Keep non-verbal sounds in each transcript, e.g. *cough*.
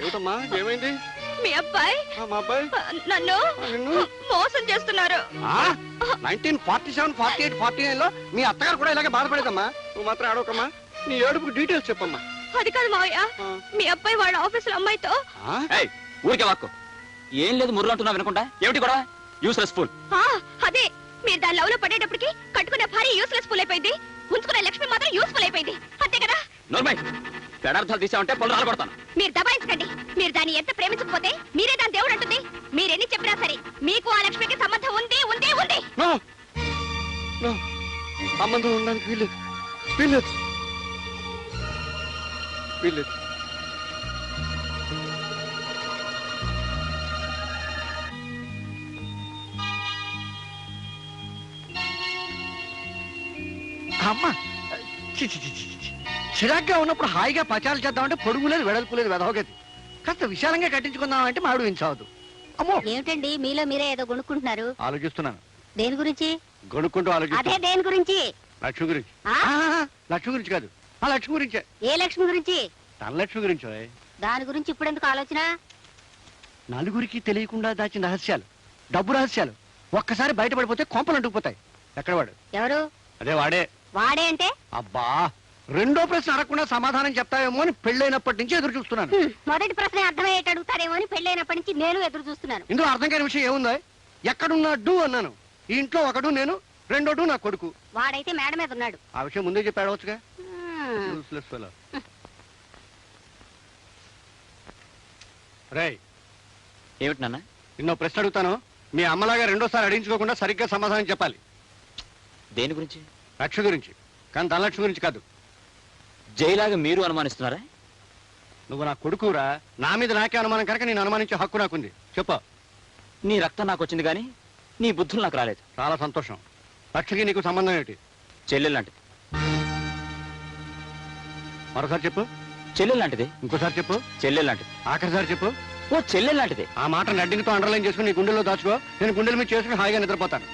ఏమిటమ్మా? ఏమైంది? మీ అబ్బాయి? ఆ, మా అబ్బాయి? నన్ను? మోసం చేస్తున్నారు. Nineteen forty seven forty eight forty నైన్లో మీ అత్తగారు కూడా ఇలాగే బాధపడేదమ్మా? నువ్వు మాత్రం ఆడవకమ్మా నీ ఏడుపుకి డీటెయిల్స్ చెప్పమ్మా. అది కాదు మావయ్య. మీ అబ్బాయి వాళ్ళ ఆఫీసులో అమ్మాయితో? ఆ? ఏయ్ ఊరికే వాక్కు. ఏం లేదు ముర్రు అంటున్నా వినకుండా. ఏమిటి కూడా యూస్లెస్ ఫుల్ ఆ, అదే. మీరు దాని లవ్లో పడేటప్పటికి కట్టుకునే భార్య యూస్లెస్ ఫుల్ అయిపోయింది. ఉంచుకునే లక్ష్మి మాత్రం యూస్ఫుల్ అయిపోయింది. అంతే కదా? నోర్మై. పెడార్థాలు తీసామంటే పళ్ళు రాలగొడతాను మీరు దబాయించకండి. మీరు దాన్ని ఎంత ప్రేమించకపోతే మీరే దాని దేవుడు అంటుంది. మీరెన్ని చెప్పినా సరే మీకు ఆ లక్ష్మికి సంబంధం ఉంది ఉంది ఉంది. No no. సంబంధం ఉండడానికి వీల్లేదు. వీల్లేదు. వీల్లేదు. అమ్మా. చి, చి, చి, చి, చి. చిరాగ్గా ఉన్నప్పుడు హాయిగా పచాలు చేద్దామంటే పొడుగు లేదు వెడల్పు లేదు వెదవగది. కాస్త విశాలంగా కట్టించుకుందామంటే మాడు వించవద్దు అమ్మో! ఏమిటండి? మీలో మీరే ఏదో కొనుక్కుంటున్నారు ఆలోచిస్తున్నాను. దేని గురించి? గొనుక్కుంటూ అదే ఆలోచిస్తున్నాను దేని గురించి? లక్ష్మి గురించి. ఆ? ఆ, లక్ష్మి గురించి కాదు. ఆ లక్ష్మి గురించే. ఏ లక్ష్మి గురించి? ధనలక్ష్మి గురించి ఓయ్. దాని గురించి ఇప్పుడు ఎందుకు ఆలోచన? నలుగురికి తెలియకుండా దాచిన రహస్యాలు డబ్బు రహస్యాలు ఒక్కసారి బయటపడిపోతే కొంపలు అంటుకుపోతాయి. ఎక్కడ వాడు? ఎవరు? అదే వాడే. వాడే అంటే? అబ్బా! రెండో ప్రశ్న అడగకుండా సమాధానం చెప్తావేమో అని పెళ్ళైనప్పటి నుంచి ఎదురు చూస్తున్నాను. మొదటి ప్రశ్న అర్థమయ్యేట అడుగుతారేమో అని పెళ్ళైనప్పటి నుంచి నేను ఎదురు చూస్తున్నాను. ఇందులో అర్థం కాని విషయం ఏముందో? ఎక్కడున్నాడు అన్నాను. ఈ ఇంట్లో ఒకడు నేను రెండోడు నా కొడుకు. వాడైతే మేడ మీద ఉన్నాడు. ఆ విషయం ముందే చెప్పి అడవచ్చుగా హ్మ్, Useless fellow. రేయ్. ఏమిటి నాన్న? నిన్నో ప్రశ్న అడుగుతాను. మీ అమ్మలాగా రెండోసారి అడిగించుకోకుండా సరిగ్గా సమాధానం చెప్పాలి. దేని గురించి? లక్ష్మి గురించి. కానీ ధనలక్ష్మి గురించి కాదు. జైలాగా మీరు అనుమానిస్తున్నారా? నువ్వు నా కొడుకురా. నా మీద నాకే అనుమానం కనుక నేను అనుమానించే హక్కు నాకుంది. చెప్పు. నీ రక్తం నాకు వచ్చింది కానీ నీ బుద్ధులు నాకు రాలేదు. చాలా సంతోషం. లక్ష్మికి నీకు సంబంధం ఏంటి చెల్లెలు లాంటిది. మరోసారి చెప్పు. చెల్లెలు లాంటిది? ఇంకోసారి చెప్పు. చెల్లెలు లాంటిది. ఆఖరిసారి చెప్పు. ఓ చెల్లెలు లాంటిది. ఆ మాట రెడ్డింగ్తో అండర్లైన్ చేసుకుని నీ గుండెల్లో దాచుకో. నేను గుండెల మీద చేసుకుని హాయిగా నిద్రపోతాను.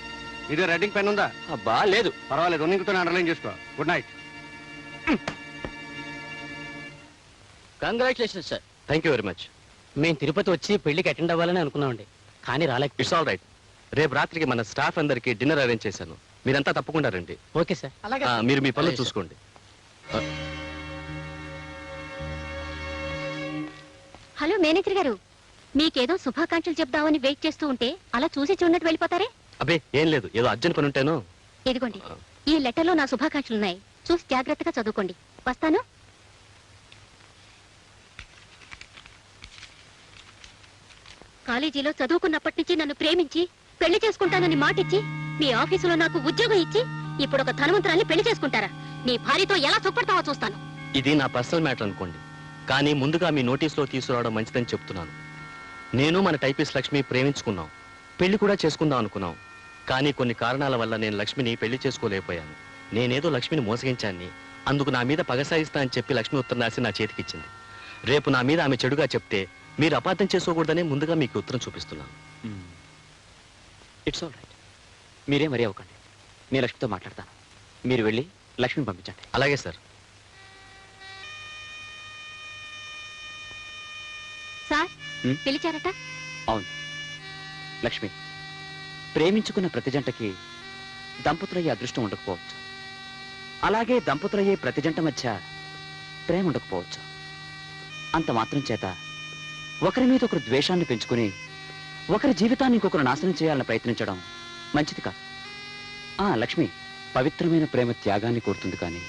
ఇదే రెడ్డింగ్ పెన్ ఉందా? అబ్బా లేదు. పర్వాలేదు. ఉన్నింగ్తో అండర్లైన్ చేసుకో. Good night congratulation sir thank you very much మేము తిరుపతి వచ్చి పెళ్ళికి అటెండ్ అవ్వాలని అనుకున్నామండి. కానీ రాలేక ఇట్స్ ఆల్ రైట్ రేపు రాత్రికి మన స్టాఫ్ అందరికి డిన్నర్ అరేంజ్ చేశాను. మీరంతా తప్పకుండా రండి. ఓకే సార్ ఆ, మీరు మీ పనులు అలాగే. చూసుకోండి. హలో మేనేజర్ గారు. మీకేదో శుభాకాంక్షలు చెప్దామని వెయిట్ చేస్తూ ఉంటే అలా చూసి చూడనట్టు వెళ్ళిపోతారే? అబ్బే ఏం లేదు. ఏదో అర్జెంట్ పని ఉంటేను. ఇదిగోండి. ఈ లెటర్లో నా శుభాకాంక్షలు ఉన్నాయి చూసి జాగ్రత్తగా చదువుకోండి. వస్తాను? కాలేజీలో చదువుకున్నప్పటి నుంచి నన్ను ప్రేమించి పెళ్ళి చేసుకుంటానని మాటిచ్చి మీ ఆఫీసులో నాకు ఉద్యోగం ఇచ్చి ఇప్పుడు ఒక ధనవంతురాల్ని పెళ్ళి చేసుకుంటారా? నీ భార్యతో ఎలా సుఖపడతావో చూస్తాను. ఇది నా పర్సనల్ మ్యాటర్ అనుకోండి. కానీ ముందుగా మీ నోటీసులో తీసుకురావడం మంచిదని చెప్తున్నాను. నేను మన టైపిస్ట్ లక్ష్మి ప్రేమించుకున్నాం. పెళ్ళి కూడా చేసుకుందాం అనుకున్నాం. కానీ కొన్ని కారణాల వల్ల నేను లక్ష్మిని పెళ్ళి చేసుకోలేకపోయాను. నేనేదో లక్ష్మిని మోసగించాన్ని. అందుకు నా మీద పగ అని చెప్పి లక్ష్మి ఉత్తరం రాసి నా చేతికిచ్చింది. రేపు నా మీద ఆమె చెడుగా చెప్తే మీరు అపార్థం చేసుకోకూడదనే ముందుగా మీకు ఉత్తరం చూపిస్తున్నాను. ఇట్స్ ఆల్ రైట్ మీరే మరీ అవ్వకండి. నేను లక్ష్మితో మాట్లాడతాను. మీరు వెళ్ళి లక్ష్మిని పంపించండి. అలాగే సార్. సార్ హ్మ్? పిలిచారట? అవును. లక్ష్మి ప్రేమించుకున్న ప్రతి జంటకి దంపతులయ్యే అదృష్టం ఉండకపోవచ్చు. అలాగే దంపతులయ్యే ప్రతి జంట మధ్య ప్రేమ ఉండకపోవచ్చు. అంత మాత్రం చేత ఒకరి మీద ఒకరు ద్వేషాన్ని పెంచుకుని ఒకరి జీవితాన్ని ఇంకొకరు నాశనం చేయాలని ప్రయత్నించడం మంచిది కాదు. ఆ లక్ష్మి పవిత్రమైన ప్రేమ త్యాగాన్ని కోరుతుంది కానీ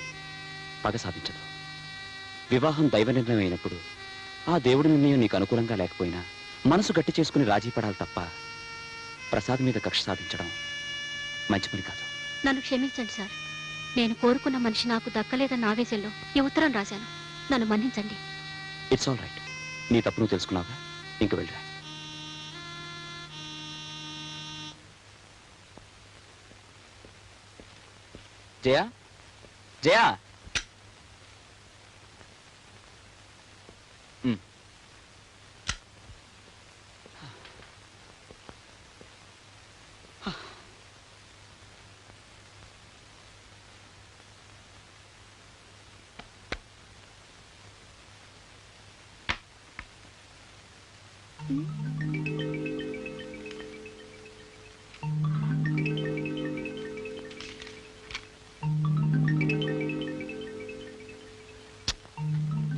పగ సాధించదు. వివాహం దైవ నిర్ణయం అయినప్పుడు ఆ దేవుడి నిర్ణయం నీకు అనుకూలంగా లేకపోయినా మనసు గట్టి చేసుకుని రాజీ పడాలి తప్ప ప్రసాద్ మీద కక్ష సాధించడం మంచి పని కాదు. నన్ను క్షమించండి సార్. నేను కోరుకున్న మనిషి నాకు దక్కలేదన్న ఆవేశంలో ఈ ఉత్తరం రాశాను. నన్ను మన్నించండి. ఇట్స్ ఆల్ రైట్ నీ తప్పు నువ్వు తెలుసుకున్నావా? ఇంక వెళ్ళరా. జయా? జయా ఉమ్.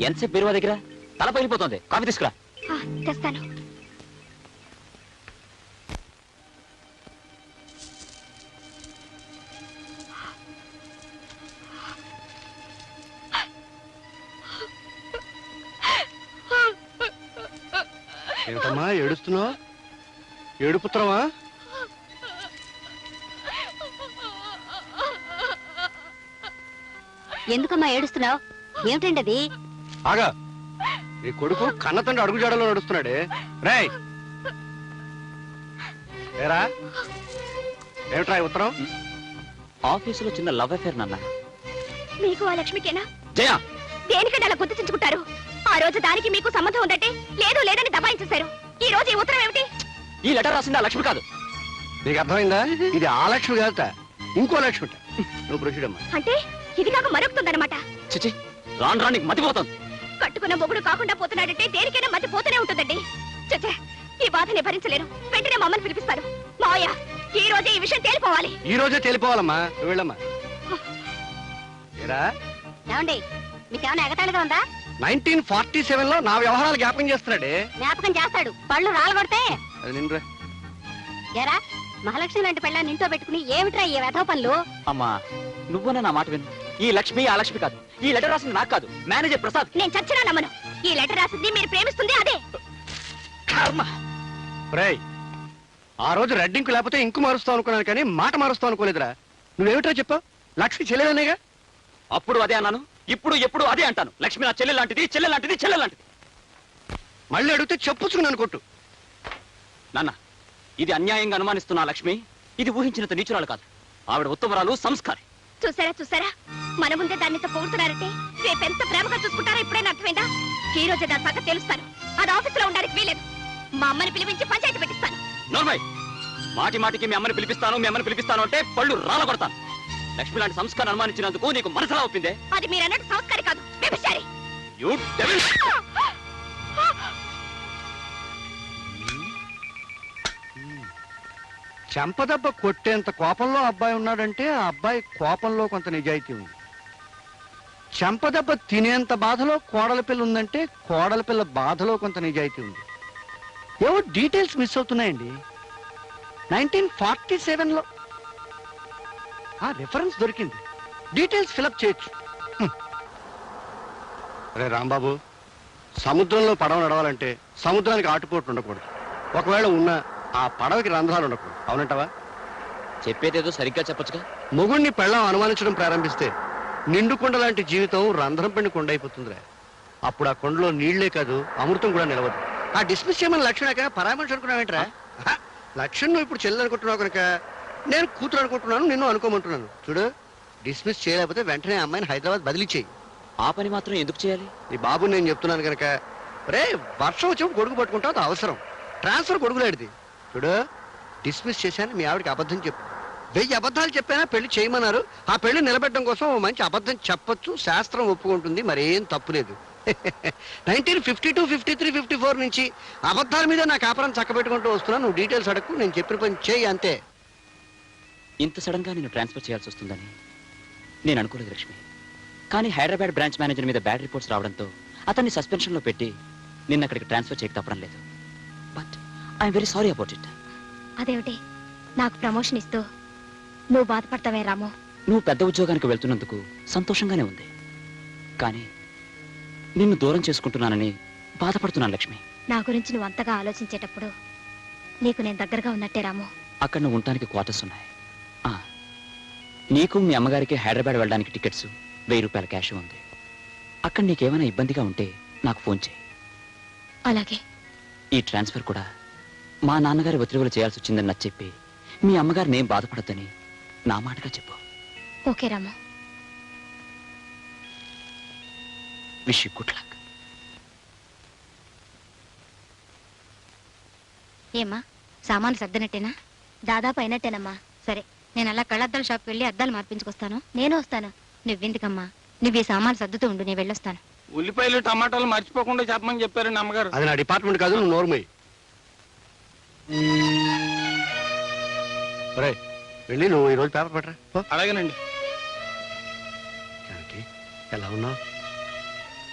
ఎంతసేపు బీరువా దగ్గర? తల పగిలిపోతుంది. కాఫీ తీసుకురా. తెస్తాను. ఏడుపుత్రమా ఎందుకమ్మా ఏడుస్తున్నావు? ఏమిటండి అది ఆగా. నీ కొడుకు కన్న తండ్రి అడుగు జాడలో నడుస్తున్నాడే. రేయ్! ఏరా? ఏమిట్రా ఈ ఉత్తరం? ఆఫీసులో చిన్న లవ్ అఫేర్ నాన్న. మీకు ఆ లక్ష్మికేనా? జయ! దేనికంటే అలా గుర్తించుకుంటారు ఆ రోజు దానికి మీకు సంబంధం ఉందంటే లేదు లేదని దబాయించేశారు. ఈ రోజు ఈ ఉత్తరం ఏమిటి? ఈ లెటర్ రాసింది ఆ లక్ష్మి కాదు. నీకు అర్థమైందా? ఇది ఆ లక్ష్మి కాదట. ఇంకో లక్ష్మి నువ్వు ప్రొసీడమ్మా అంటే ఇది కాక మరొకుతుందన్నమాట చిచి రాను రానికి మతిపోతుంది. కట్టుకున్న మొగుడు కాకుండా పోతున్నాడంటే దేనికైనా మధ్య పోతూనే ఉంటుందండి. చచ్చే ఈ బాధని భరించలేను వెంటనే మమ్మల్ని పిలిపిస్తారు. మావయ్య ఈ రోజే ఈ విషయం తేలిపోవాలి. ఈ రోజే తెలిపోవాలమ్మా. నువ్వు వెళ్ళమ్మా. ఏరా? ఏమండి మీకేమైనా ఎగతాళిగా ఉందా? నైన్టీన్ ఫార్టీ సెవెన్లో నా వ్యవహారాలు జ్ఞాపకం చేస్తున్నాడే. జ్ఞాపకం చేస్తాడు. పళ్ళు రాలగొడితే? అది నిన్నురా. ఎరా మహాలక్ష్మి లాంటి పెళ్ళాన్ని ఇంట్లో పెట్టుకుని ఏమిట్రా ఈ వెధవ పనులు? అమ్మా నువ్వన్నా నా మాట విను. ఈ లక్ష్మి ఆ లక్ష్మి కాదు. ఈ లెటర్ రాసింది నాకు కాదు. మేనేజర్ ప్రసాద్. నేను చచ్చినా నమ్మను. ఈ లెటర్ రాసింది మీరు ప్రేమిస్తుంది అదే. కర్మ. రేయ్ ఆ రోజు రెడ్డింకు లేకపోతే ఇంకు మారుస్తావు అనుకున్నాను కానీ మాట మారుస్తావు అనుకోలేదురా. నువ్వేమిటో చెప్పావు? లక్ష్మి చెల్లెదనేగా అప్పుడు అదే అన్నాను. ఇప్పుడు ఎప్పుడు అదే అంటాను. లక్ష్మి నా చెల్లె లాంటిది చెల్లె లాంటిది చెల్లె లాంటిది. మళ్ళీ అడిగితే చెప్పుచ్చుకున్నాను కొట్టు. నాన్న ఇది అన్యాయంగా అనుమానిస్తున్న లక్ష్మి. ఇది ఊహించినంత నీచురాలు కాదు. ఆవిడ ఉత్తమరాలు సంస్కారి. చూసారా చూసారా? మన ముందే దాన్ని ఇంత పొగుడుతున్నారంటే రేపు ఎంత ప్రేమగా చూసుకుంటారో ఇప్పుడైనా అర్థమైందా? ఈ రోజే దాని తెలుస్తాను. అది ఆఫీసులో ఉండడానికి వీలేదు. మా అమ్మని పిలిపించి పంచాయతీ పెట్టిస్తాను. నోర్మై మాటి మాటికి మీ అమ్మని పిలిపిస్తాను మీ అమ్మని పిలిపిస్తాను అంటే పళ్ళు రాల కొడతాను లక్ష్మి లాంటి సంస్కారం అనుమానించినందుకు నీకు మనసులా ఒప్పిందే? అది మీరు అన్నట్టు సంస్కారి కాదు వ్యభిచారి. యూ డెవిల్ చెంపదెబ్బ కొట్టేంత కోపంలో అబ్బాయి ఉన్నాడంటే ఆ అబ్బాయి కోపంలో కొంత నిజాయితీ ఉంది. చెంపదెబ్బ తినేంత బాధలో కోడల పిల్ల ఉందంటే కోడల పిల్ల బాధలో కొంత నిజాయితీ ఉంది. ఏవో డీటెయిల్స్ మిస్ అవుతున్నాయండి. నైన్టీన్ ఫార్టీ సెవెన్లో ఆ రిఫరెన్స్ దొరికింది. డీటెయిల్స్ ఫిలప్ చేయొచ్చు. అరే రాంబాబు సముద్రంలో పడవ నడవాలంటే సముద్రానికి ఆటుపోట్లు ఉండకూడదు. ఒకవేళ ఉన్నా ఆ పడవకి రంధ్రాలు ఉండకూడదు. అవునంటావా? చెప్పేదేదో సరిగ్గా చెప్పొచ్చుగా. మొగుణ్ణి పెళ్ళం అనుమానించడం ప్రారంభిస్తే నిండు కొండ లాంటి జీవితం రంధ్రం పెండి కొండ అయిపోతుందిరా. అప్పుడు ఆ కొండలో నీళ్ళే కాదు అమృతం కూడా నిలవదు. ఆ డిస్మిస్ చేయమని లక్ష్మణ పరామర్శ అనుకున్నావేంట్రా? లక్ష్మణ్ నువ్వు ఇప్పుడు చెల్లెలు అనుకుంటున్నావు కనుక నేను కూతురు అనుకుంటున్నాను నిన్ను అనుకోమంటున్నాను. చూడు డిస్మిస్ చేయలేకపోతే వెంటనే అమ్మాయిని హైదరాబాద్ బదిలీ చేయి ఆ పని మాత్రం ఎందుకు చేయాలి? నీ బాబు నేను చెప్తున్నాను కనుక రే వర్షం వచ్చినప్పుడు గొడుగు పట్టుకుంటావు అది అవసరం. ట్రాన్స్ఫర్ గొడుగులాడిది. చూడు డిస్మిస్ చేశాను మీ ఆవిడకి అబద్ధం చెప్పు. వెయ్యి అబద్ధాలు చెప్పానా పెళ్ళి చేయమన్నారు. ఆ పెళ్ళి నిలబెట్టడం కోసం మంచి అబద్ధం చెప్పొచ్చు శాస్త్రం ఒప్పుకుంటుంది మరేం తప్పులేదు nineteen fifty two fifty three fifty four నుంచి అబద్ధాల మీద నా కాపురం చక్కబెట్టుకుంటూ వస్తున్నా నువ్వు డీటెయిల్స్ అడగకు నేను చెప్పిన పని చేయి అంతే. ఇంత సడన్గా నేను ట్రాన్స్ఫర్ చేయాల్సి వస్తుందని నేను అనుకోలేదు లక్ష్మి. కానీ హైదరాబాద్ బ్రాంచ్ మేనేజర్ మీద బ్యాడ్ రిపోర్ట్స్ రావడంతో అతన్ని సస్పెన్షన్లో పెట్టి నిన్న అక్కడికి ట్రాన్స్ఫర్ చేయక తప్పడం లేదు. But I'm very sorry about it అదేమిటి? నాకు ప్రమోషన్ ఇస్తూ నువ్వు బాధపడతావే రాము? నువ్వు పెద్ద ఉద్యోగానికి వెళ్తున్నందుకు సంతోషంగానే ఉంది. కానీ నిన్ను దూరం చేసుకుంటున్నానని బాధపడుతున్నాను లక్ష్మి. నా గురించి నువ్వు అంతగా ఆలోచించేటప్పుడు నీకు నేను దగ్గరగా ఉన్నట్టే రాము. అక్కడ నువ్వు ఉండటానికి క్వార్టర్స్ ఉన్నాయి. నీకు మీ అమ్మగారికి హైదరాబాద్ వెళ్ళడానికి టికెట్స్ వెయ్యి రూపాయల క్యాష్ ఉంది. అక్కడ నీకేమైనా ఇబ్బందిగా ఉంటే నాకు ఫోన్ చేయి. అలాగే. ఈ ట్రాన్స్ఫర్ కూడా మా నాన్నగారి ఒత్తిడిలో చేయాల్సి వచ్చిందని నాకు చెప్పి మీ అమ్మగారిని ఏం బాధపడద్దని నా మాటగా చెప్పు. Okay Ramu. Wish you good luck ఏమ్మా సామాను సర్దినట్టేనా? దాదాపు అయినట్టేనమ్మా. సరే. నేను అలా కళ్ళద్దాల షాప్కి వెళ్ళి అద్దాలు మార్పించుకొస్తాను. నేను వస్తాను. నువ్వెందుకమ్మా? నువ్వు ఈ సామాను సర్దుతూ ఉండు నేను వెళ్ళొస్తాను. ఉల్లిపాయలు టమాటాలు మర్చిపోకుండా చెప్పమని చెప్పారండి అమ్మగారు అది నా డిపార్ట్మెంట్ కాదు నువ్వు నోర్మయ్యి ఒరే వెళ్ళి నువ్వు ఈరోజు పేపర్ పట్టరా పో. అలాగేనండి. జానకి ఎలా ఉన్నావు?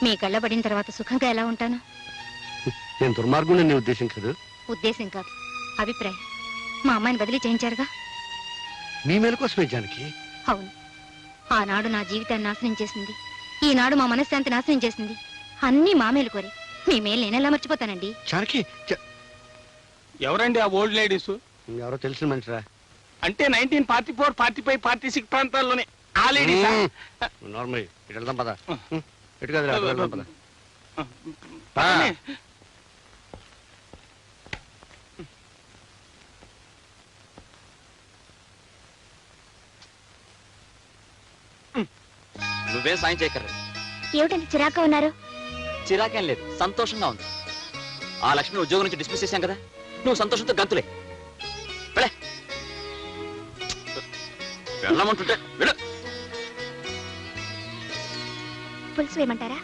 మీ కళ్ళ పడిన తర్వాత సుఖంగా ఎలా ఉంటాను? నేను దుర్మార్గుని నీ ఉద్దేశం కాదు. ఉద్దేశం కాదు. అభిప్రాయం. మా అమ్మాయిని బదిలీ చేయించారుగా? మీ మేలు కోసమే జానకి అవును. ఆనాడు నా జీవితాన్ని నాశనం చేసింది. ఈనాడు మా మనశ్శాంతి నాశనం చేసింది. అన్నీ మా మేలు కోరి. మీ మేలు నేనెలా మర్చిపోతానండి? జానకి జ- ఎవరండి ఆ ఓల్డ్ లేడీస్? ఎవరో తెలిసిన మనిషిరా. అంటే nineteen forty four forty five forty six ప్రాంతాల్లోనే. ఆ లేడీస్? నార్మల్ ఇటు వెళ్దాం పద. ఇటు పద. నువ్వేం సాయం చేయక్కర్లేదు ఏమిటండి చిరాక ఉన్నారు? చిరాకేం లేదు సంతోషంగా ఉంది. ఆ లక్ష్మిని ఉద్యోగం నుంచి డిస్మిస్ చేశాం కదా? నువ్వు సంతోషంతో గంతులే. వెళ్ళే. వెళ్ళమంటుంటే వెళ్ళు పులుసు వేయమంటారా?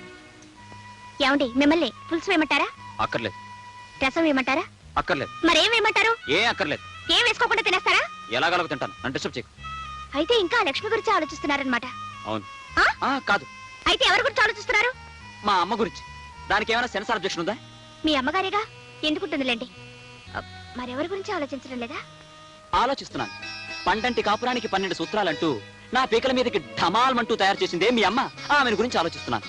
ఏమండి మిమ్మల్ని పులుసు వేయమంటారా? అక్కర్లేదు. రసం వేయమంటారా? అక్కర్లేదు. మరేం వేయమంటారు? ఏం అక్కర్లేదు. ఏం వేసుకోకుండా తినేస్తారా? ఎలాగలగ తింటాను. నన్ను డిస్టర్బ్ చేయకు. అయితే ఇంకా లక్ష్మి గురించి ఆలోచిస్తున్నారనమాట అవును. ఆ? కాదు. అయితే ఎవరి గురించి ఆలోచిస్తున్నారు? మా అమ్మ గురించి. దానికి ఏమైనా సెన్సార్ అబ్జెక్షన్ ఉందా? మీ అమ్మగారిగా? ఎందుకుంటుందిలేండి? మరెవరి గురించి ఆలోచించడం లేదా? ఆలోచిస్తున్నాను. పండంటి కాపురానికి పన్నెండు సూత్రాలంటూ నా పీకల మీదకి ఢమాల్మంటూ తయారు చేసిందే మీ అమ్మ. ఆమెను గురించి ఆలోచిస్తున్నాను.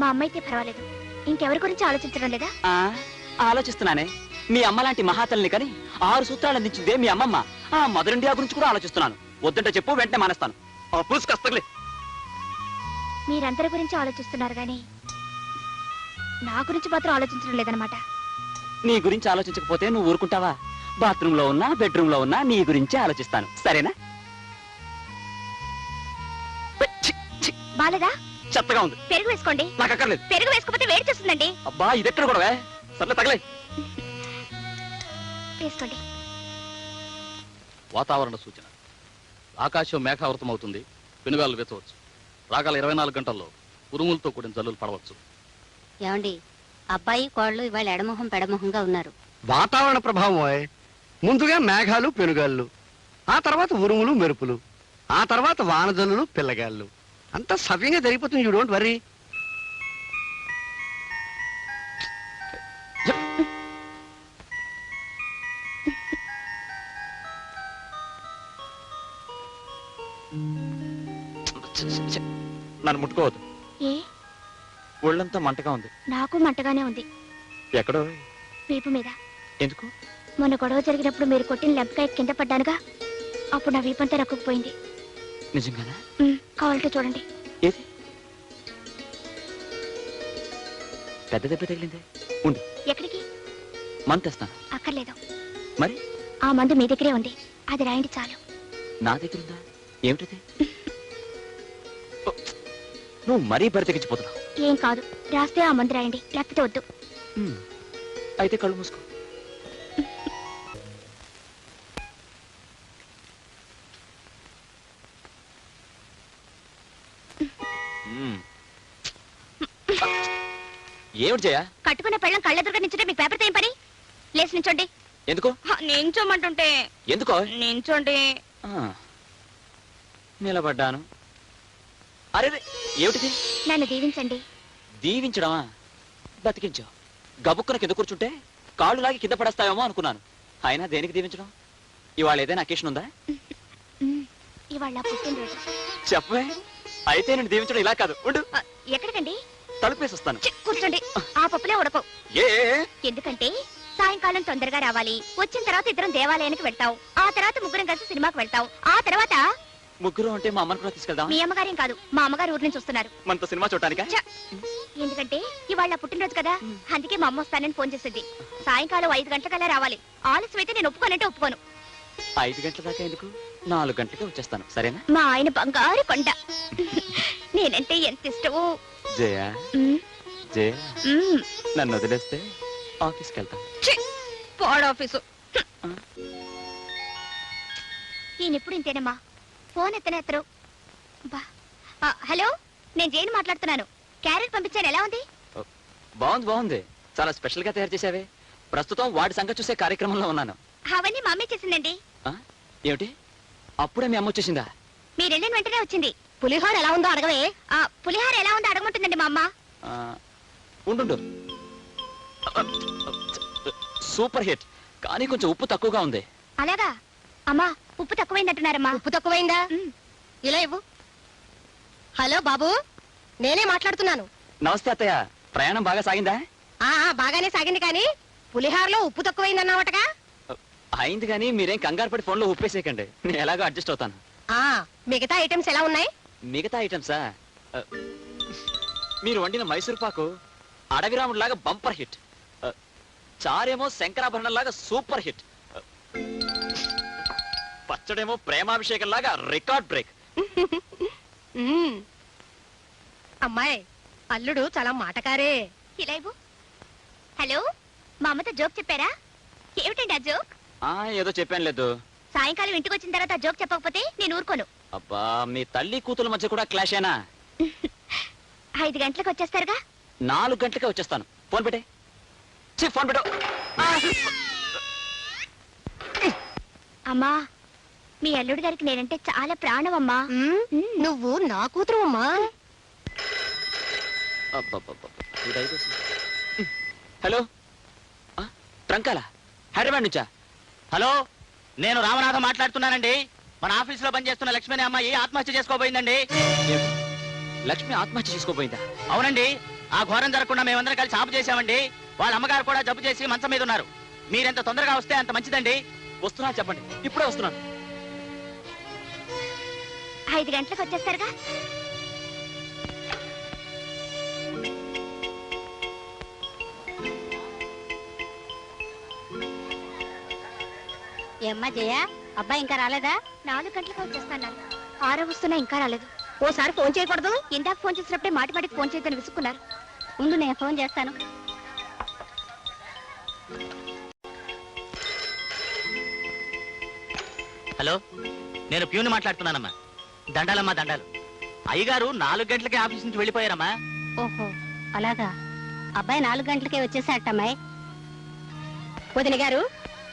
మా అమ్మ అయితే పర్వాలేదు. ఇంకెవరి గురించి ఆలోచించడం లేదా? ఆ ఆలోచిస్తున్నానే. మీ అమ్మ లాంటి మహాతల్ని కని ఆరు సూత్రాలు అందించిందే మీ అమ్మమ్మ. ఆ మదర్ ఇండియా గురించి కూడా ఆలోచిస్తున్నాను. వద్దంటే చెప్పు వెంటనే మానేస్తాను. ఆ పులుసు కస్తలే మీరందరి గురించి ఆలోచిస్తున్నారు గాని నా గురించి మాత్రం ఆలోచించడం లేదనమాట నీ గురించి ఆలోచించకపోతే నువ్వు ఊరుకుంటావా? బాత్రూమ్లో ఉన్నా బెడ్రూమ్లో ఉన్నా నీ గురించే ఆలోచిస్తాను. సరేనా? బాలేదా? చెత్తగా ఉంది. పెరుగు వేసుకోండి. నాకు అక్కర్లేదు. పెరుగు వేసుకోకపోతే వేడి చేస్తుందండి. అబ్బా ఇదెక్కడ కూడా సర్లే తగలే. వేసుకోండి. వాతావరణ సూచన. ఆకాశం మేఘావృతం అవుతుంది పెనుగాలు వెచ్చవచ్చు రాగల ఇరవై నాలుగు గంటల్లో ఉరుములతో కూడిన జల్లులు పడవచ్చు. ఏమండి అబ్బాయి కోళ్ళు ఇవాళ ఎడమొహం పెడమొహంగా ఉన్నారు. వాతావరణ ప్రభావం. ముందుగా మేఘాలు పెనుగాళ్ళు ఆ తర్వాత ఉరుములు మెరుపులు ఆ తర్వాత వానజల్లులు పిల్లగాళ్ళు. అంతా సవ్యంగా జరిగిపోతుంది యూ డోంట్ వరీ నన్ను ముట్టుకోవద్దు. ఏ? ఒళ్ళంతా మంటగా ఉంది. నాకు మంటగానే ఉంది. ఎక్కడో? వీపు మీద. ఎందుకు? మొన్న గొడవ జరిగినప్పుడు మీరు కొట్టిన లెంపకాయ కింద పడ్డానుగా? అప్పుడు నా వీపంతా రక్కుపోయింది నిజంగానా? ఉమ్, కావాలంటే చూడండి. ఏది? పెద్ద దెబ్బ తగిలిందే. ఉండు. ఎక్కడికి? మంత్ తెస్తాను అక్కర్లేదు. మరి? ఆ మందు మీ దగ్గరే ఉంది. అది రాయండి చాలు. నా దగ్గర ఉందా ఏమిటది నువ్వు మరీ బరితెగించిపోతున్నావు ఏం కాదు. రాస్తే ఆ మందు రాయండి. లేకపోతే వద్దు. హ్మ్. అయితే కళ్ళు మూసుకో. హ్మ్. ఏమిటి జయ? కట్టుకున్న పెళ్ళం కళ్ళెదురుగా నించుంటే మీకు పేపర్తో ఏం పని? లేచి నించోండి. ఎందుకు? నించోమంటుంటే. ఎందుకో? నించోండి. ఆ, నిలబడ్డాను. అరే ఏమిటిది? నన్ను దీవించండి. దీవించడమా? బతికించావు గబుక్కున కింద కూర్చుంటే కాళ్ళు లాగి కింద పడేస్తావేమో అనుకున్నాను. అయినా దేనికి దీవించడం? ఇవాళ ఏదైనా అకేషన్ ఉందా? ఇవాళ పుట్టినరోజు. చెప్పవే. అయితే నేను దీవించడం ఇలా కాదు. ఉండు. ఎక్కడికండి? తలుపేసి వస్తాను కూర్చోండి. ఆ పప్పులే ఉడకవు ఏ? ఎందుకంటే సాయంకాలం తొందరగా రావాలి. వచ్చిన తర్వాత ఇద్దరం దేవాలయానికి వెళ్తాం. ఆ తర్వాత ముగ్గురం కలిసి సినిమాకి వెళ్తాం. ఆ తర్వాత ముగ్గురు అంటే మా అమ్మని కూడా తీసుకెళ్దాం మీ అమ్మగారేం కాదు మా అమ్మగారు ఊరి నుంచి వస్తున్నారు. మనతో సినిమా చూడటానికా? ఛ! ఎందుకంటే ఇవాళ పుట్టినరోజు కదా అందుకే మా అమ్మ వస్తానని ఫోన్ చేసింది. సాయంకాలం ఐదు గంటలకల్లా రావాలి. ఆలస్యం అయితే నేను ఒప్పుకోనంటే ఒప్పుకోను. ఐదు గంటల దాకా ఎందుకు? నాలుగు గంటలకే వచ్చేస్తాను. సరేనా? మా ఆయన బంగారు కొండ. నేనంటే ఎంత ఇష్టమో. జయ జయ. నన్ను వదిలేస్తే ఆఫీస్కి వెళ్తాను ఛీ! పాడు ఆఫీసు. ఈయన ఎప్పుడు ఇంతేనమ్మా? ఫోన్ ఎత్తనే ఎత్తరు. బా. ఆ, హలో? నేను జైన్ మాట్లాడుతున్నాను. క్యారెట్ పంపించాను. ఎలా ఉంది? బాగుంది బాగుంది. చాలా స్పెషల్గా తయారు చేసావే ప్రస్తుతం వాడి సంగతి చూసే కార్యక్రమంలో ఉన్నాను. అవన్నీ మా అమ్మే చేసిందండి? ఏమిటి? అప్పుడే మీ అమ్మ వచ్చేసిందా? మీరు వెళ్ళిన వెంటనే వచ్చింది. పులిహోర ఎలా ఉందో అడగవే. ఆ పులిహోర ఎలా ఉందో అడగమంటుందండి మా అమ్మ. ఆ, ఉండు సూపర్ హిట్. కానీ కొంచెం ఉప్పు తక్కువగా ఉంది. అలాగా? అమ్మా ఉప్పు తక్కువైందంటున్నారమ్మా. ఉప్పు తక్కువైందా. ఇలా ఇవ్వు. హలో బాబు. నేనే మాట్లాడుతున్నాను. నమస్తే అత్తయ్య. ప్రయాణం బాగా సాగిందా? ఆ ఆ, బాగానే సాగింది కానీ పులిహారలో ఉప్పు తక్కువైందన్నావటగా? అయింది కానీ మీరేం కంగారు పడి ఫోన్లో ఉప్పేసేయకండి. నేను ఎలాగో అడ్జస్ట్ అవుతాను. ఆ మిగతా ఐటమ్స్ ఎలా ఉన్నాయి? మిగతా ఐటమ్సా? మీరు వండిన మైసూర్ పాకు అడవిరాముడు లాగా బంపర్ హిట్. చారేమో శంకరాభరణం లాగా సూపర్ హిట్. పచ్చడేమో ప్రేమాభిషేకం లాగా రికార్డ్ బ్రేక్. మ్మ్. అమ్మాయి అల్లుడు చాలా మాటకారే. ఇలా ఇవ్వు హలో మా అమ్మతో జోక్ చెప్పారా? ఏమిటండి ఆ జోక్? ఆ ఏదో చెప్పాను లేదు. సాయంకాలం ఇంటికి వచ్చిన తర్వాత ఆ జోక్ చెప్పకపోతే నేను ఊరుకోను. అబ్బా మీ తల్లి కూతుల మధ్య కూడా క్లాష్ అయినా ఐదు గంటలకు వచ్చేస్తారుగా? నాలుగు గంటలకే వచ్చేస్తాను. ఫోన్ పెట్టే. ఫోన్ పెట్టు. అమ్మా మీ అల్లుడు గారికి నేనంటే చాలా ప్రాణం అమ్మా మ్మ్. నువ్వు నా కూతురు అమ్మా. హలో? ట్రంకాల? హైదరాబాద్ నుంచా? హలో? నేను రామనాథం మాట్లాడుతున్నానండి. మన ఆఫీస్లో పనిచేస్తున్న లక్ష్మి అనే అమ్మాయి ఆత్మహత్య చేసుకోబోయిందండి? లక్ష్మి ఆత్మహత్య చేసుకోపోయిందా అవునండి. ఆ ఘోరం జరగకుండా మేమందరం కలిసి ఆపు చేశామండి. వాళ్ళ అమ్మగారు కూడా జబ్బు చేసి మంచం మీద ఉన్నారు. మీరెంత తొందరగా వస్తే అంత మంచిదండి. వస్తున్నా చెప్పండి. ఇప్పుడే వస్తున్నాను. ఐదు గంటలకు వచ్చేస్తారుగా. ఏమ్మా జయ అబ్బాయి ఇంకా రాలేదా? నాలుగు గంటలకు వచ్చేస్తాను ఆరో వస్తున్నా ఇంకా రాలేదు. ఓసారి ఫోన్ చేయకూడదు? ఇందాక ఫోన్ చేసినప్పుడే మాటి మాటికి ఫోన్ చేయదని విసుక్కున్నారు. ఉండు నేను ఫోన్ చేస్తాను. హలో నేను ప్యూని మాట్లాడుతున్నానమ్మా. దండాలమ్మా దండాలు. అయ్యగారు నాలుగు గంటలకే ఆఫీస్ నుంచి వెళ్ళిపోయారమ్మా. ఓహో అలాగా? అబ్బాయి నాలుగు గంటలకే వచ్చేసాటమ్మాయి వదిన గారు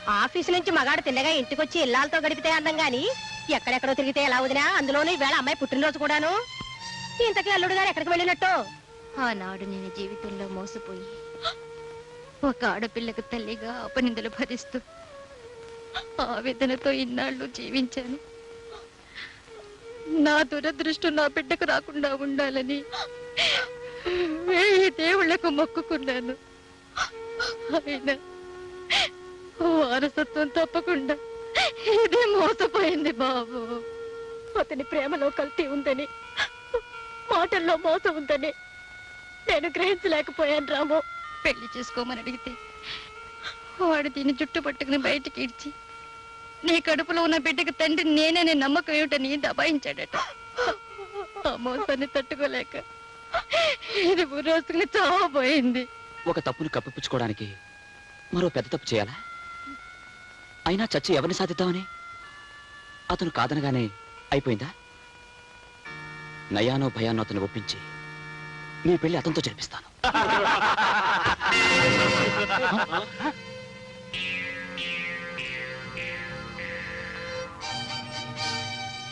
ఆఫీసు నుంచి మగాడు తిన్నగా ఇంటికొచ్చి ఇల్లాలతో గడిపితే అందం గాని ఎక్కడెక్కడో తిరిగితే ఎలా వదినా? అందులోనూ ఈవేళ అమ్మాయి పుట్టినరోజు కూడాను. ఇంతకీ అల్లుడు గారు ఎక్కడికి వెళ్ళినట్టు? ఆనాడు నేను జీవితంలో మోసపోయి ఒక ఆడపిల్లకు తల్లిగా అపనిందలు భరిస్తూ ఆవేదనతో ఇన్నాళ్ళు జీవించాను. నా దురదృష్టం నా బిడ్డకు రాకుండా ఉండాలని వేయి దేవుళ్ళకు మొక్కుకున్నాను. అయినా వారసత్వం తప్పకుండా ఇదే మోసపోయింది బాబు. అతని ప్రేమలో కల్తీ ఉందని మాటల్లో మోసం ఉందని నేను గ్రహించలేకపోయాను రాము. పెళ్ళి చేసుకోమని అడిగితే వాడు దీన్ని జుట్టు పట్టుకుని బయటికి ఇడ్చి నీ కడుపులో ఉన్న బిడ్డకు తండ్రి నేననే నమ్మకం ఏమిటని దబాయించాడట. ఆ మోసాన్ని తట్టుకోలేక ఇది రోజుకుని చావబోయింది. ఒక తప్పును కప్పిపుచ్చుకోవడానికి మరో పెద్ద తప్పు చేయాలా? అయినా చచ్చి ఎవరిని సాధిద్దామని? అతను కాదనగానే అయిపోయిందా? నయానో భయానో అతను ఒప్పించి నీ పెళ్ళి అతనితో జరిపిస్తాను. *laughs*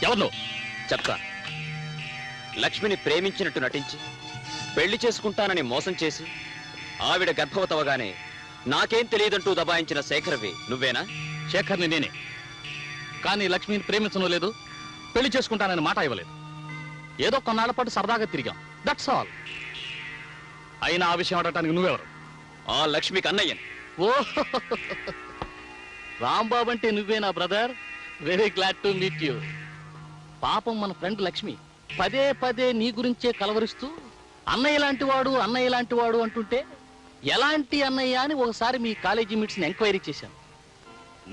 ఎవరు చెప్తా. లక్ష్మిని ప్రేమించినట్టు నటించి పెళ్ళి చేసుకుంటానని మోసం చేసి ఆవిడ గర్భవతవగానే నాకేం తెలియదంటూ దబాయించిన శేఖర్వి నువ్వేనా? శేఖర్ని నేనే. కానీ లక్ష్మిని ప్రేమించడం లేదు పెళ్ళి చేసుకుంటానని మాట ఇవ్వలేదు. ఏదో కొన్నాళ్ళ పాటు సరదాగా తిరిగాం. దట్స్ ఆల్ అయినా ఆ విషయం అడగటానికి నువ్వెవరు? ఆ లక్ష్మికి అన్నయ్యని. ఓ! రాంబాబు అంటే నువ్వేనా brother? Very glad to meet you పాపం మన ఫ్రెండ్ లక్ష్మి. పదే పదే నీ గురించే కలవరిస్తూ అన్నయ్య లాంటి వాడు అన్నయ్య లాంటి వాడు అంటుంటే ఎలాంటి అన్నయ్య అని ఒకసారి మీ కాలేజీ మీట్స్ ఎంక్వైరీ చేశాను.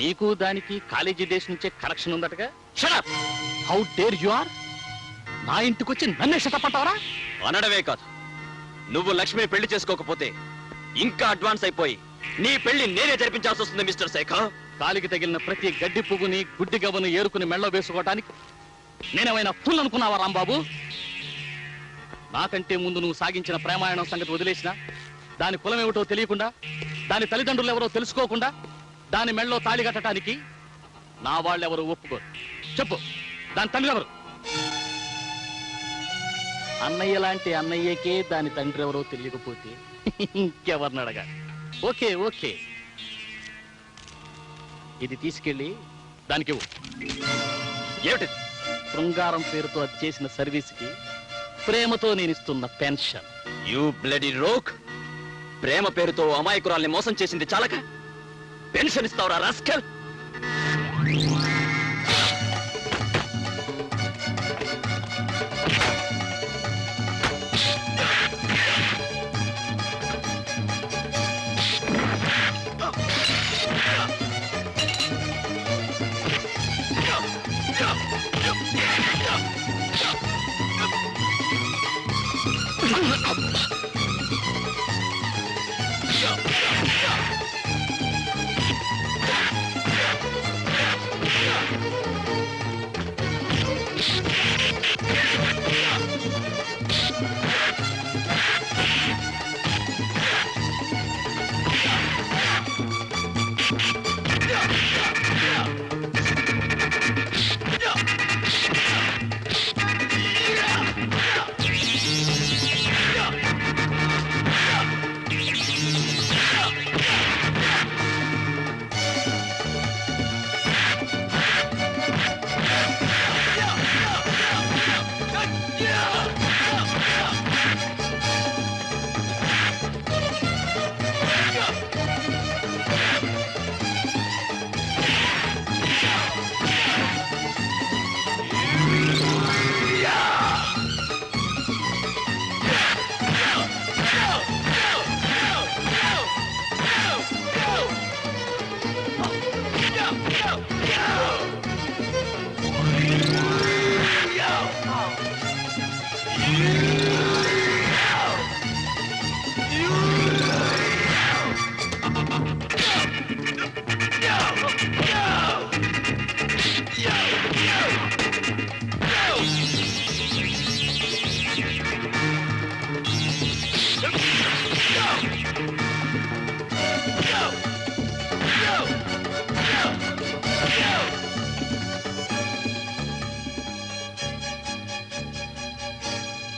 నీకు దానికి కాలేజీ డేస్ నుంచే connection ఉందటగా? Shut up how dare you are నా ఇంటికి వచ్చి నన్నే షటపట్టావరా అనడమే కాదు. నువ్వు లక్ష్మిని పెళ్ళి చేసుకోకపోతే ఇంకా అడ్వాన్స్ అయిపోయి నీ పెళ్ళి నేనే జరిపించాల్సి వస్తుంది మిస్టర్ శేఖర్. కాలికి తగిలిన ప్రతి గడ్డి పువ్వుని గుడ్డి గవ్వను ఏరుకుని మెళ్ళ వేసుకోవటానికి నేనేమైనా ఫుల్ అనుకున్నావా రాంబాబు? నాకంటే ముందు నువ్వు సాగించిన ప్రేమాయణం సంగతి వదిలేసిన? దాని కులం ఏమిటో తెలియకుండా దాని తల్లిదండ్రులు ఎవరో తెలుసుకోకుండా దాని మెళ్ళలో తాళి కట్టడానికి నా వాళ్ళెవరు ఒప్పుకోరు. చెప్పు దాని తల్లి ఎవరు? అన్నయ్య లాంటి అన్నయ్యకే దాని తండ్రి ఎవరో తెలియకపోతే ఇంకెవరిని అడగాలి? Okay okay. ఇది తీసుకెళ్ళి దానికి ఏమిటి? శృంగారం పేరుతో అది చేసిన సర్వీస్కి ప్రేమతో నేను ఇస్తున్న పెన్షన్. You bloody rogue! ప్రేమ పేరుతో అమాయకురాల్ని మోసం చేసింది చాలక? పెన్షన్ ఇస్తావురా రాస్కల్!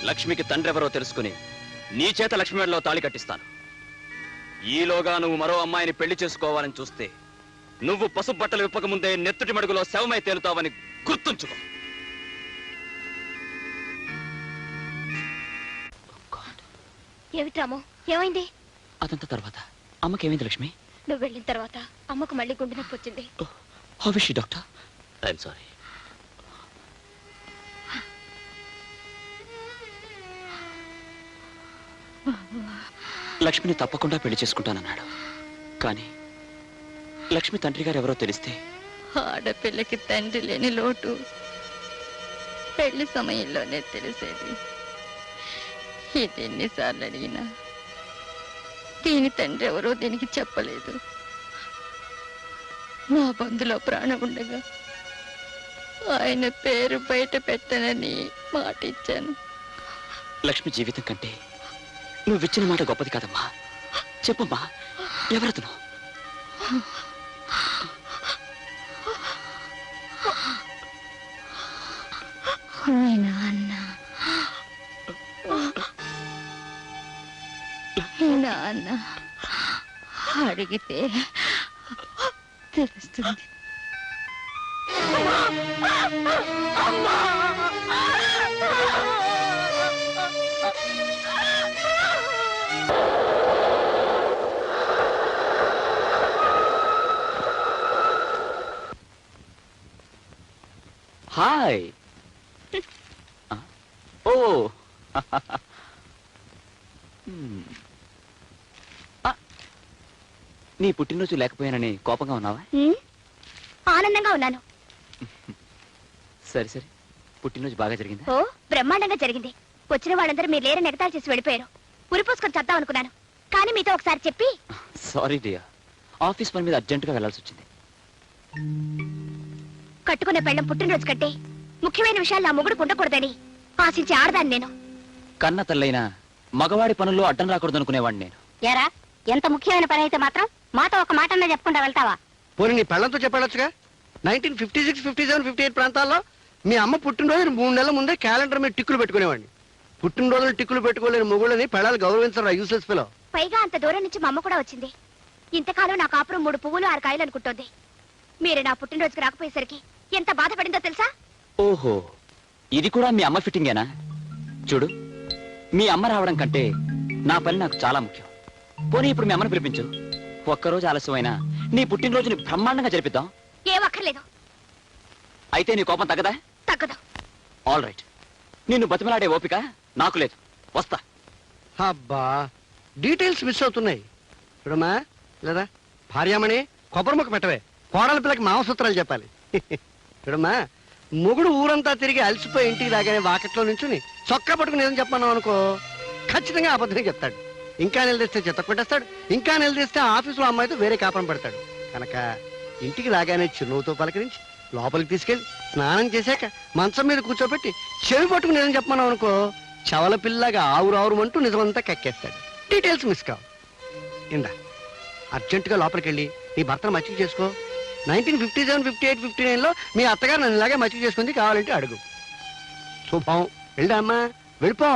లక్ష్మికి తండ్రి ఎవరో తెలుసుకుని నీ చేత లక్ష్మి మెడలో తాళి కట్టిస్తాను. ఈలోగా నువ్వు మరో అమ్మాయిని పెళ్ళి చేసుకోవాలని చూస్తే నువ్వు పసుపు బట్టలు విప్పకముందే నెత్తుటి మడుగులో శవమై తేలుతావని గుర్తుంచుకో. ఏమిటి రాము? ఏమైంది? అదంతా తర్వాత. అమ్మకేమైంది లక్ష్మి? నువ్వు వెళ్ళిన తర్వాత అమ్మకు మళ్ళీ గుండె నొప్పి వచ్చింది. హౌ డాక్టర్ ఐఎమ్ సారీ లక్ష్మిని తప్పకుండా పెళ్ళి చేసుకుంటానన్నాడు. కానీ లక్ష్మి తండ్రి గారు ఎవరో తెలిస్తే ఆడపిల్లకి తండ్రి లేని లోటు పెళ్ళి సమయంలోనే తెలిసేది. ఇది ఎన్నిసార్లు అడిగినా దీని తండ్రి ఎవరో దీనికి చెప్పలేదు. నా బంధులో ప్రాణం ఉండగా ఆయన పేరు బయట పెట్టనని మాట ఇచ్చాను లక్ష్మి జీవితం కంటే నువ్విచ్చిన మాట గొప్పది కాదమ్మా. చెప్పమ్మా ఎవరతను? నాన్న అడిగితే తెలుస్తుంది. అమ్మా హాయ్? ఓ. నీ పుట్టినరోజు లేకపోయానని కోపంగా ఉన్నావా? ఆనందంగా ఉన్నాను. సరే సరే. పుట్టినరోజు బాగా జరిగిందా? ఓ బ్రహ్మాండంగా జరిగింది. వచ్చిన వాళ్ళందరూ మీరు లేరని ఎగతాళి చేసి వెళ్ళిపోయారు. ఉరిపోసుకొని చద్దాం అనుకున్నాను కానీ మీతో ఒకసారి చెప్పి సారీ డియా ఆఫీస్ పని మీద అర్జెంటుగా వెళ్ళాల్సి వచ్చింది. కట్టుకున్న పెళ్ళం పుట్టినరోజు కంటే ముఖ్యమైన విషయాలు నా మొగుడు ఉండకూడదని ఆశించి ఆడదాన్ని నేను. కన్న తల్లైనా మగవాడి పనుల్లో అడ్డం రాకూడదు అనుకునేవాడిని నేను. ఎరా ఎంత ముఖ్యమైన పని అయితే మాత్రం మాతో ఒక మాట అన్నా చెప్పకుండా వెళ్తావా? పోనీ నీ పెళ్ళంతో చెప్పాడొచ్చుగా? Nineteen fifty six fifty seven fifty eight ప్రాంతాల్లో మీ అమ్మ పుట్టినరోజు మూడు నెలల ముందే క్యాలెండర్ మీద టిక్కులు పెట్టుకునేవాడిని పుట్టినరోజులు టిక్కులు పెట్టుకోలేని మొగుళ్ళని పెళ్ళాలు గౌరవించరు యూసెస్ పిలో పైగా అంత దూరం నుంచి మా అమ్మ కూడా వచ్చింది. ఇంతకాలం నా కాపురం మూడు పువ్వులు ఆరు కాయలు అనుకుంటోంది. మీరు నా పుట్టినరోజుకి రాకపోయేసరికి ఎంత బాధపడిందో తెలుసా? ఓహో ఇది కూడా మీ అమ్మ ఫిట్టింగేనా? చూడు మీ అమ్మ రావడం కంటే నా పని నాకు చాలా ముఖ్యం. పోనీ ఇప్పుడు మీ అమ్మని పిలిపించు. ఒక్కరోజు ఆలస్యమైనా నీ పుట్టినరోజుని బ్రహ్మాండంగా జరిపిద్దాం. ఏం అక్కర్లేదు. అయితే నీ కోపం తగ్గదా? తగ్గదు. ఆల్ రైట్ నిన్ను బతిమలాడే ఓపిక నాకు లేదు. వస్తా. అబ్బా డీటెయిల్స్ మిస్ అవుతున్నాయి. చూడమ్మా లేదా? భార్యామణి కొబ్బరిముఖ పెట్టవే. కోడల పిల్లకి మామసూత్రాలు చెప్పాలి. *laughs* చూడమ్మా మొగుడు ఊరంతా తిరిగి అలసిపోయి ఇంటికి రాగానే వాకట్లో నుంచుని చొక్కా పట్టుకుని ఏదని చెప్పమన్నావు అనుకో ఖచ్చితంగా అబద్ధమే చెప్తాడు. ఇంకా నిలదీస్తే చెత్త కొట్టేస్తాడు. ఇంకా నిలదీస్తే ఆఫీసులో అమ్మాయితో వేరే కాపురం పెడతాడు. కనుక ఇంటికి రాగానే చిరునవ్వుతో పలకరించి లోపలికి తీసుకెళ్ళి స్నానం చేశాక మంచం మీద కూర్చోబెట్టి చెవి పట్టుకుని నిజం చెప్పమన్నావు అనుకో చవల పిల్లగా ఆవురు ఆవురు నిజమంతా కక్కేస్తాడు. డీటెయిల్స్ మిస్ కావు. ఇందా అర్జెంటుగా లోపలికి వెళ్ళి నీ భర్తను మచ్చిక చేసుకో. Nineteen fifty seven fifty eight fifty నైన్లో మీ అత్తగారు నన్ను ఇలాగే మచ్చిక చేసుకుంది కావాలంటే అడుగు. శుభం వెళ్ళా అమ్మా. వెళ్ళిపో.